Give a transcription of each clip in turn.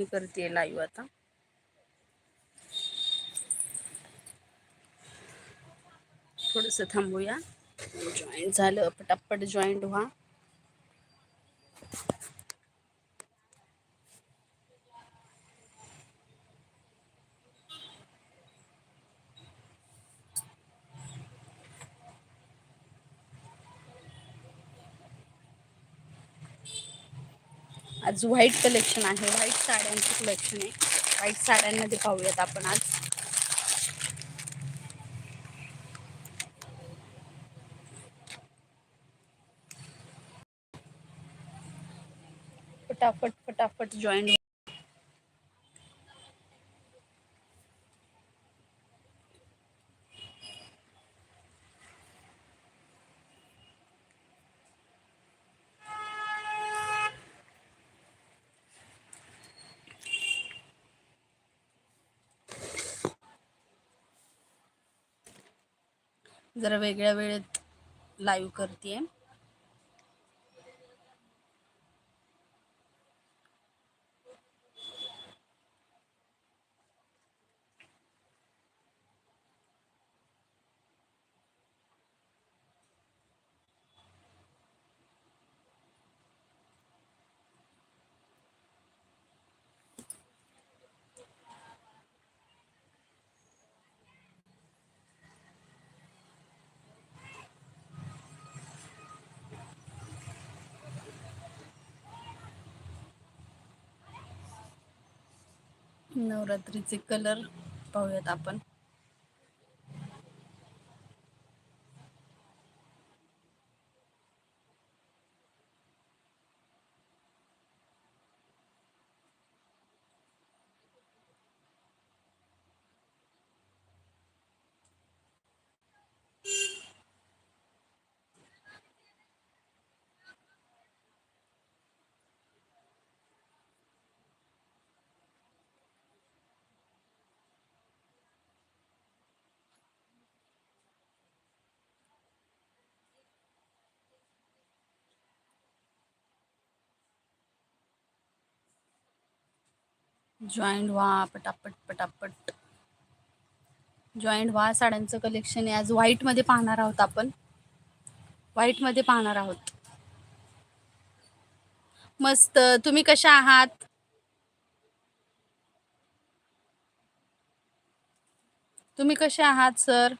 मी करते लाईव्ह आता. थोडंसं थांबूया. जॉईन झालं पटापट जॉईंट व्हा. आज व्हाईट कलेक्शन आहे. व्हाईट साड्यांचं कलेक्शन आहे. व्हाईट साड्यांमध्ये पाहूयात आपण आज. फटाफट फटाफट जॉईन जरा वेगळ्या वेळेत लाईव्ह करते आहे नवरात्रीचे कलर पाहूयात आपण. जॉईंट व्हा पटापट पटापट. जॉईंट व्हा साड्यांचं कलेक्शन आहे. आज व्हाईटमध्ये पाहणार आहोत आपण. व्हाईटमध्ये पाहणार आहोत. मस्त. तुम्ही कशा आहात? तुम्ही कसे आहात सर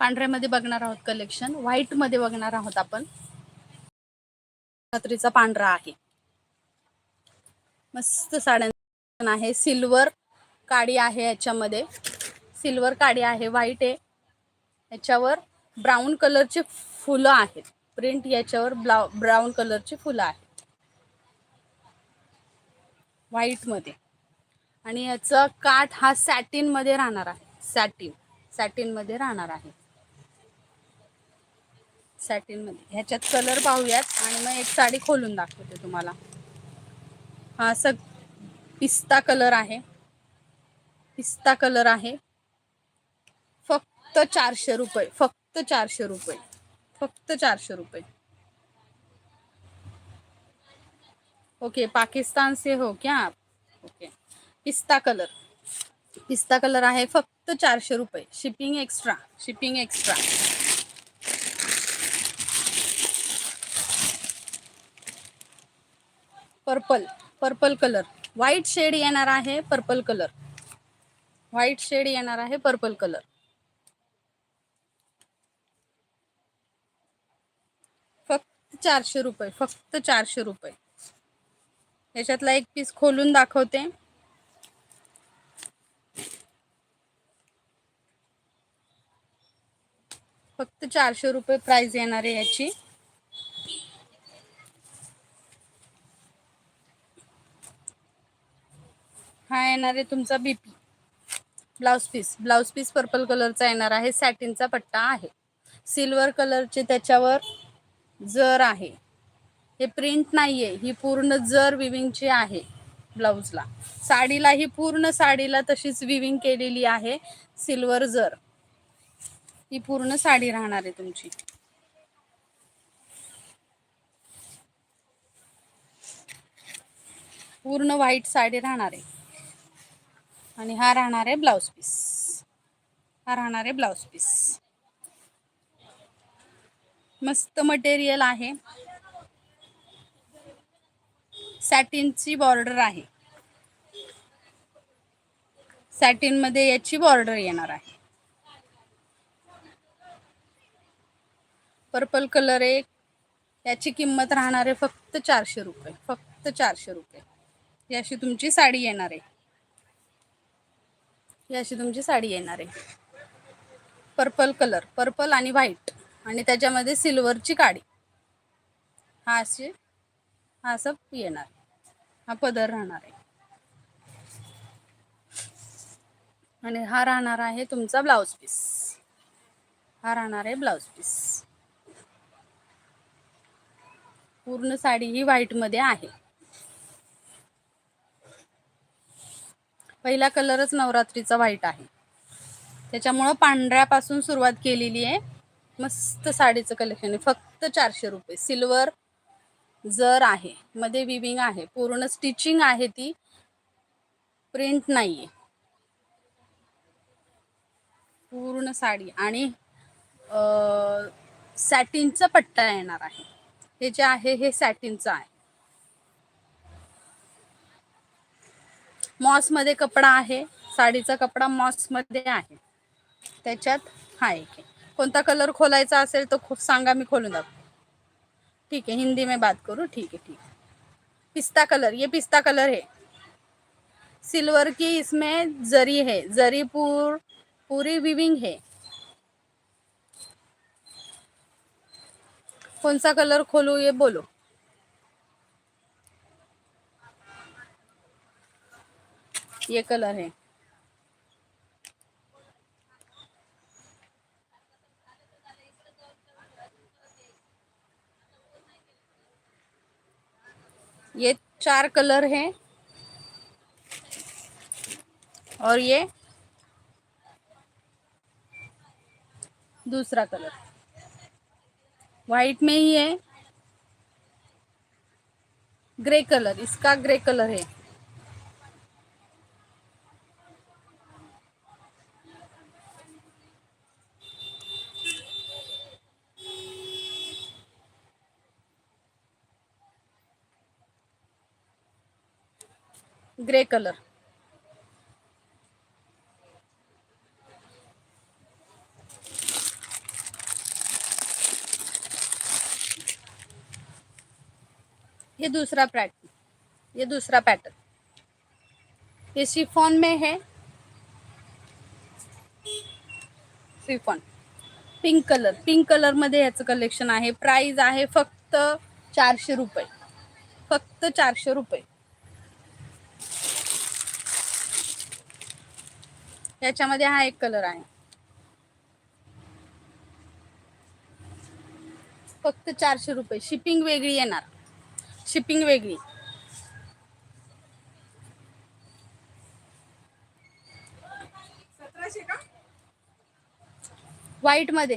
पांढऱ्यामध्ये बघणार आहोत कलेक्शन व्हाईटमध्ये बघणार आहोत आपण. रात्रीचा पांढरा आहे. मस्त साड्या आहे. सिल्वर काडी आहे याच्यामध्ये. सिल्वर काडी आहे. व्हाईट आहे. याच्यावर ब्राऊन कलरचे फुलं आहेत. प्रिंट याच्यावर ब्लाउ ब्राऊन कलरची फुलं आहेत. व्हाईटमध्ये आणि याचा काठ हा सॅटिनमध्ये राहणार आहे. सॅटिन सॅटिनमध्ये राहणार आहे. सॅटिनमध्ये ह्याच्यात कलर पाहूयात आणि मग एक साडी खोलून दाखवते तुम्हाला. हा सग पिस्ता कलर आहे. पिस्ता कलर आहे. फक्त चारशे रुपये फक्त चारशे रुपये फक्त चारशे रुपये. ओके पाकिस्तान से हो क्या? आप ओके पिस्ता कलर पिस्ता कलर आहे फक्त चारशे रुपये. Shipping extra shipping extra purple purple colour. White shade येणार आहे पर्पल कलर. व्हाईट शेड येणार आहे पर्पल कलर. फक्त चारशे रुपये फक्त चारशे रुपये. याच्यातला एक पीस खोलून दाखवते. फक्त चारशे रुपये प्राइस येणार आहे याची. हा येणार आहे तुमचा BP blouse piece blouse piece purple कलरचा येणार आहे. सॅटिनचा पट्टा आहे. सिल्वर कलरचे त्याच्यावर जर आहे. हे प्रिंट नाहीये. ही पूर्ण जर विविंगची आहे ब्लाऊजला साडीला ही पूर्ण साडीला तशीच विविंग केलेली आहे. सिल्वर जर. ही पूर्ण साडी राहणार आहे तुमची. पूर्ण व्हाईट साडी राहणार आहे. आणि हा राहणार आहे ब्लाऊज पीस. हा राहणार आहे ब्लाऊज पीस. मस्त मटेरियल आहे. सॅटिनची बॉर्डर आहे. सॅटिनमध्ये याची बॉर्डर येणार आहे. पर्पल कलर एक याची किंमत राहणार आहे फक्त चारशे रुपये. फक्त चारशे रुपये. याशी तुमची साडी येणार आहे. ही अशी तुमची साडी येणार आहे. पर्पल कलर पर्पल आणि व्हाईट आणि त्याच्यामध्ये सिल्वरची काडी. हा अशी हा असं येणार हा पदर राहणार आहे. आणि हा राहणार आहे तुमचा ब्लाऊज पीस हा राहणार आहे ब्लाऊज पीस पूर्ण साडी ही व्हाईटमध्ये आहे. पहिला कलरच नवरात्रीचा व्हाईट आहे. त्याच्यामुळं पांढऱ्यापासून सुरुवात केलेली आहे. मस्त साडीचं कलेक्शन आहे. फक्त चारशे रुपये. सिल्वर जर आहे मध्ये विविंग आहे पूर्ण स्टिचिंग आहे ती प्रिंट नाही आहे पूर्ण साडी आणि सॅटिनचा पट्टा येणार आहे. हे जे आहे हे सॅटिनचं आहे. मॉसमध्ये कपडा आहे साडीचा कपडा मॉसमध्ये आहे. त्याच्यात हा एक आहे. कोणता कलर खोलायचा असेल तर खूप सांगा मी खोलून दाखव ठीक है हिंदी में बात करूँ. ठीक है ठीक है पिस्ता कलर ये पिस्ता कलर है. सिल्वर की इसमें जरी है. जरी पूर पूरी विविंग है. कौन सा कलर खोलू ये बोलो. ये कलर है। ये चार कलर हैं। और ये दूसरा कलर। वाइट में ही है। ग्रे कलर, इसका ग्रे कलर है। Grey colour. ये दूसरा पैटर्न ये दूसरा पैटर्न ये शिफॉन में है. शिफॉन. पिंक कलर पिंक कलरमध्ये ह्याचं कलेक्शन आहे. प्राइस आहे फक्त चारशे रुपये. फक्त चारशे रुपये. याच्यामध्ये हा एक कलर आहे. फक्त चारशे रुपये. शिपिंग वेगळी येणार. शिपिंग वेगळी. व्हाईटमध्ये.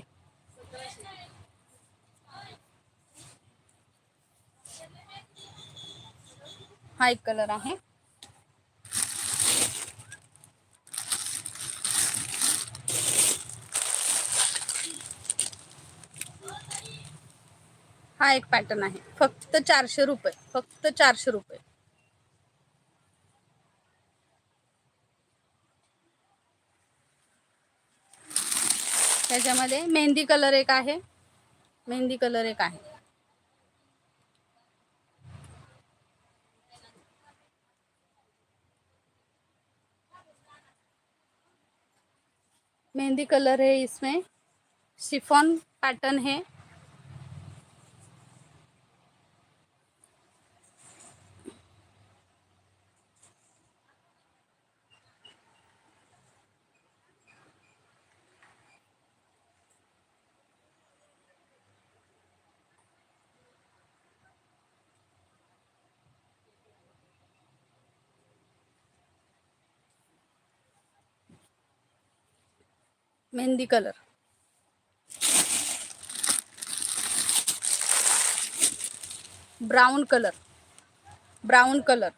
हा एक कलर आहे. हा एक पॅटर्न आहे. फक्त चारशे रुपये, फक्त चारशे रुपये. मेहंदी कलर एक आहे. मेहंदी कलर एक आहे. मेहंदी कलर है इसमें शिफॉन पैटर्न है mehndi colour. Brown colour. Brown colour.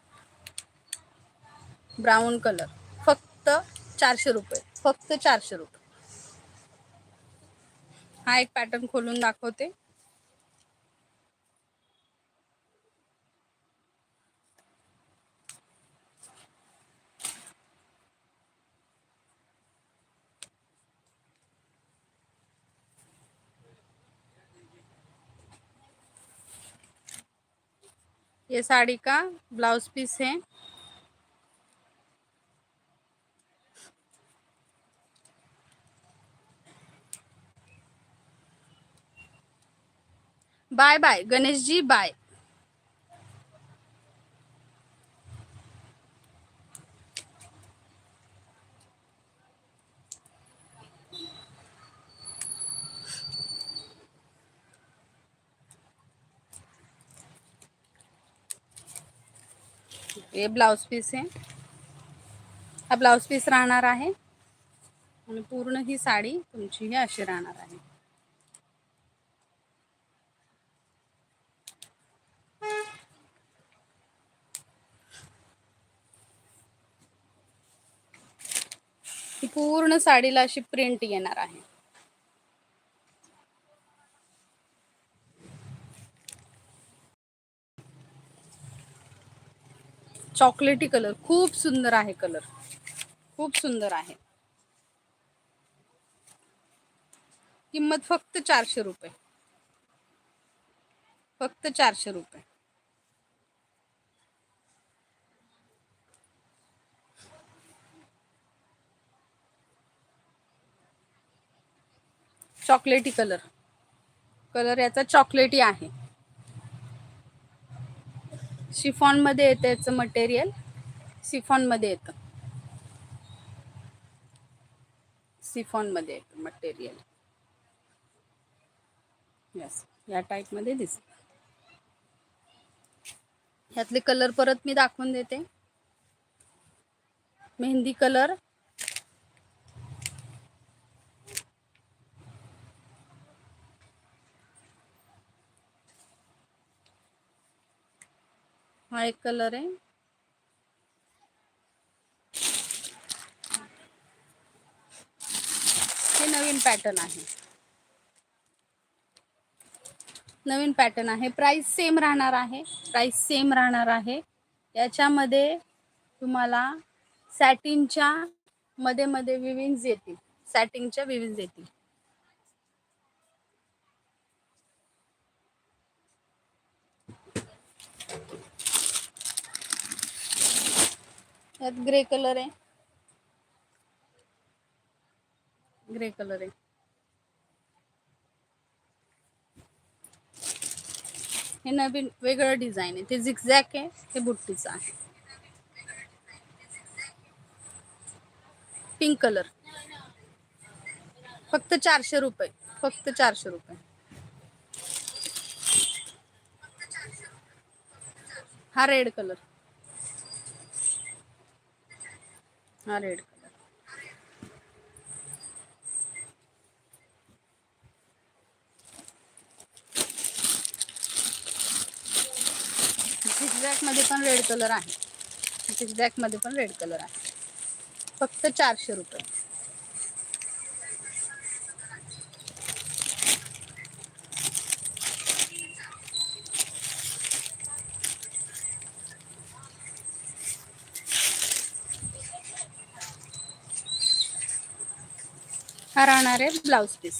Brown colour. फक्त चारशे रुपये. फक्त चारशे रुपये. हा एक पॅटर्न खोलून दाखवते. ये साड़ी का ब्लाउज पीस है। Bye bye Ganesh ji bye. हे ब्लाउज पीस आहे. हा ब्लाउज पीस राहणार आहे. आणि पूर्ण ही साडी तुमची ही अशी राहणार आहे. पूर्ण साडीला अशी प्रिंट येणार आहे. चॉकलेटी कलर. खूप सुंदर आहे कलर. खूप सुंदर आहे. किंमत फक्त चारशे रुपये. फक्त चारशे रुपये. चॉकलेटी कलर. कलर याचा चॉकलेटी आहे. शिफॉनमध्ये येतं याचं मटेरियल सिफॉनमध्ये येतं. सिफॉनमध्ये येतं मटेरियल यस या टाईपमध्ये दिसत. ह्यातले कलर परत मी दाखवून देते. मेहंदी कलर हा एक कलर आहे. हे नवीन पॅटर्न आहे. नवीन पॅटर्न आहे. प्राइस सेम राहणार आहे. प्राइस सेम राहणार आहे. याच्यामध्ये तुम्हाला सॅटिनच्या मध्ये मध्ये विविन्स येतील. सॅटिनच्या विविन्स येतील. यात ग्रे कलर आहे. ग्रे कलर आहे. हे नवीन वेगळं डिझाईन आहे. ते झिकझॅक आहे हे बुट्टीचं आहे. पिंक कलर फक्त चारशे रुपये. फक्त चारशे रुपये. हा रेड कलर हा रेड कलर. मध्ये पण रेड कलर आहे. झिगझॅकमध्ये पण रेड कलर आहे. फक्त चारशे रुपये. हा राहणार आहे ब्लाऊज पीस.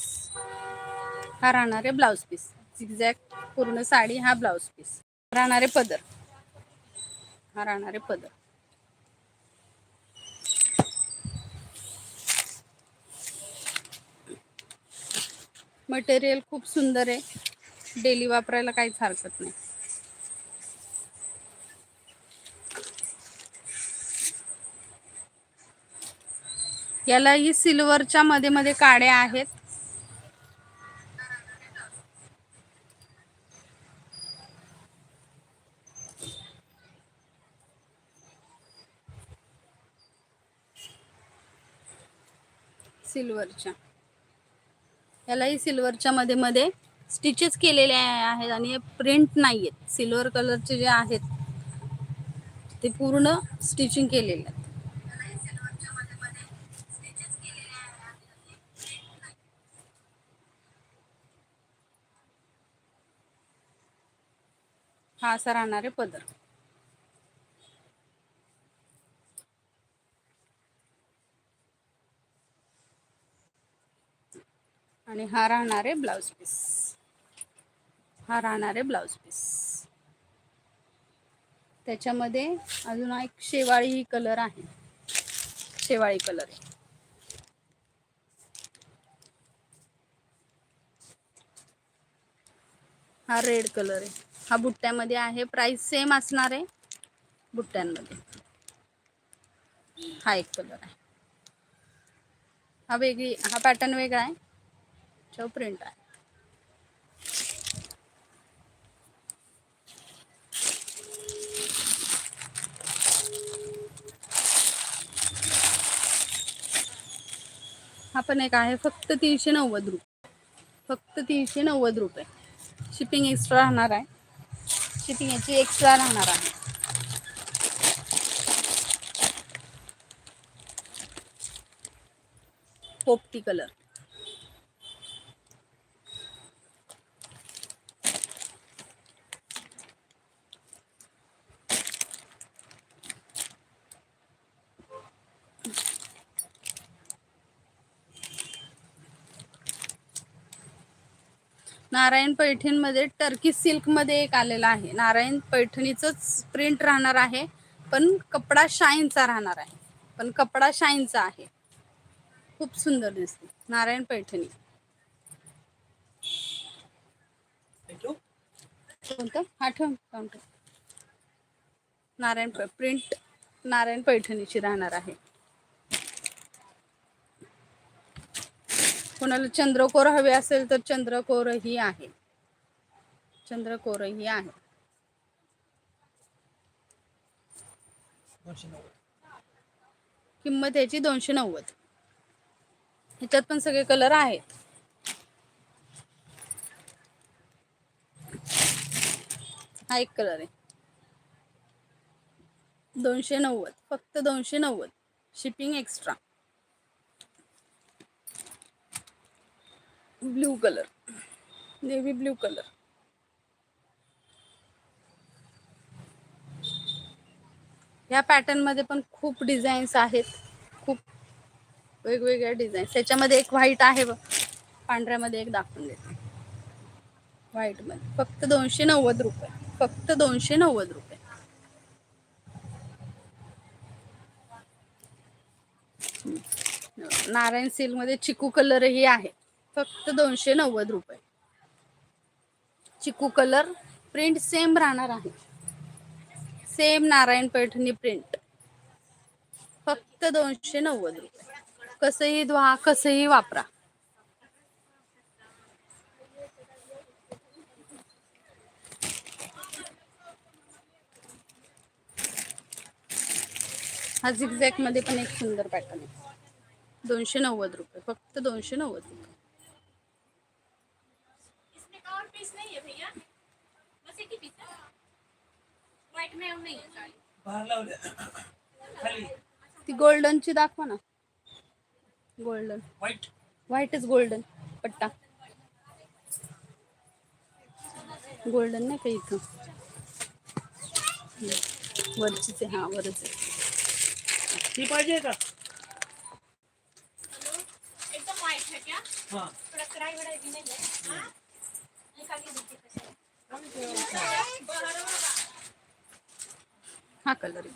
हा राहणार आहे ब्लाऊज पीस. झिगझॅक पूर्ण साडी हा ब्लाऊज पीस. राहणारे पदर. हा राहणारे पदर. मटेरियल खूप सुंदर आहे. डेली वापरायला काहीच हरकत नाही. यालाही सिल्वरच्या मध्ये मध्ये काड्या आहेत. सिल्वरच्या. यालाही सिल्वरच्या मध्ये मध्ये स्टिचेस केलेले आहेत आणि प्रिंट नाही आहेत सिल्वर कलरचे जे आहेत ते पूर्ण स्टिचिंग केलेले आहेत. हा असा राहणार आहे पदर. आणि हा राहणार आहे ब्लाउज पीस. हा राहणार आहे ब्लाउज पीस. त्याच्यामध्ये अजून एक शेवाळी ही कलर आहे. शेवाळी कलर. आहे हा रेड कलर आहे. हा बुट्ट्यामध्ये आहे. प्राइस सेम असणार आहे बुट्ट्यांमध्ये. हा एक कलर आहे. हा वेगळी हा पॅटर्न वेगळा आहे. जो प्रिंट आहे. हा पण एक आहे फक्त तीनशे नव्वद रुपये. फक्त तीनशे नव्वद रुपये. शिपिंग एक्स्ट्रा राहणार आहे. शिपिंग याची एक्स्ट्रा राहणार आहे. पोपटी कलर नारायण पैठणमध्ये टर्की सिल्कमध्ये एक आलेला आहे. नारायण पैठणीचंच प्रिंट राहणार आहे पण कपडा शाईनचा राहणार आहे. पण कपडा शाईनचा आहे. खूप सुंदर दिसते. नारायण पैठणी. कोणतं? हा ठेव. काउंटर. नारायण प्रिंट नारायण पैठणीची राहणार आहे. कोणाला चंद्रकोर हवे असेल तर चंद्रकोरही आहे. चंद्रकोरही आहे. किंमत याची दोनशे नव्वद. ह्याच्यात पण सगळे कलर आहेत. हा एक कलर आहे. दोनशे नव्वद. फक्त दोनशे नव्वद. Shipping extra. Blue colour. Navy blue colour. या पॅटर्नमध्ये पण खूप डिझाईन्स आहेत. खूप वेगवेगळ्या डिझाईन्स त्याच्यामध्ये एक व्हाईट आहे पांढऱ्यामध्ये एक दाखवून देते. व्हाईटमध्ये. फक्त दोनशे नव्वद रुपये. फक्त दोनशे नव्वद रुपये. नारायण सिल्कमध्ये चिकू कलरही आहे. फक्त दोनशे नव्वद रुपये. चिकू कलर प्रिंट सेम राहणार आहे. Same Narayan Paithani print. फक्त दोनशे नव्वद रुपये. कसंही धुवा कसंही वापरा. हा झिगझॅकमध्ये पण एक सुंदर पॅटर्न आहे. दोनशे नव्वद रुपये. फक्त दोनशे नव्वद रुपये. खाली ती गोल्डनची दाखवा ना. गोल्डन व्हाईट व्हाईटच गोल्डन पट्टा. गोल्डन नाही का इथं. वरचीच आहे हा वरच आहे. ती पाहिजे का? व्हाइट है. क्या हा कलर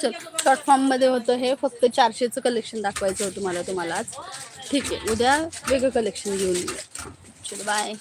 चल शॉर्ट फॉर्ममध्ये होतं हे फक्त चारशेचं कलेक्शन दाखवायचं होतं मला तुम्हाला आज. ठीक आहे उद्या वेगळं कलेक्शन घेऊन येऊया. चल बाय